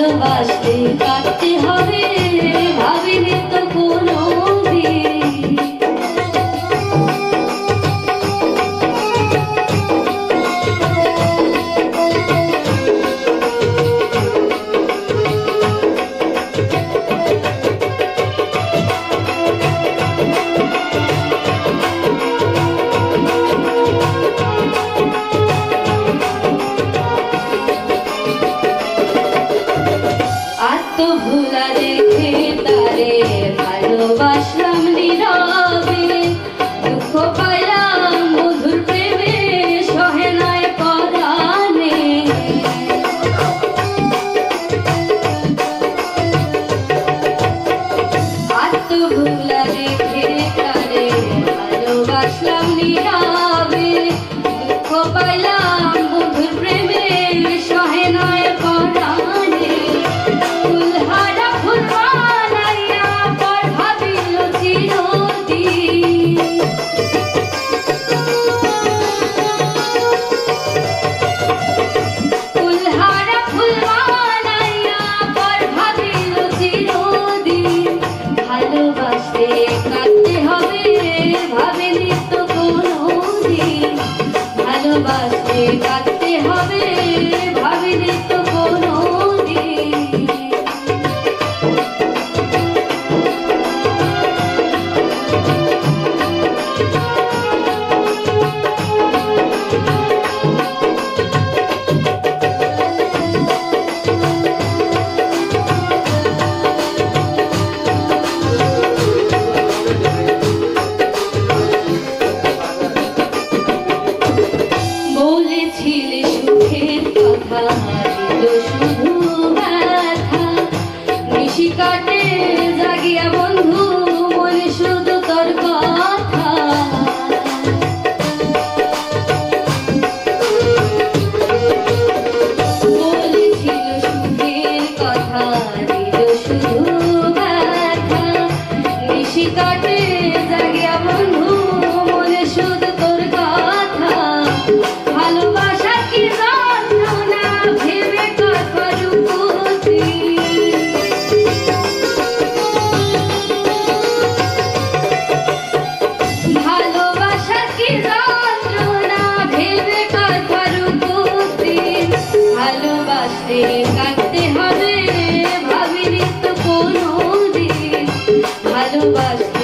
ভালোবাসলে কাটতে ভোলা দেখে তারে ভালোবাসলাম নীরবে। দুঃখ পাইলাম মধুর প্রেমে সহেনায় পরানে আত্ম ভোলা দেখে তারে ভালোবাসলাম নীরবে। দুঃখ পাইলাম ভালোবাসে কাটতে হবে ভাবে নিত্য কোনো দিন। ভালোবাসে কাটতে হবে বলছিলে সুখের কথা আসিল শুধু ব্যথা নিশি কাটে, জাগিয়া বন্ধু, মনে শুধু তোর কথা। বলেছিল সুখের কথা আসিল শুধু ব্যথা নিশি কাটে, জাগিয়া বন্ধু ভালোবাসা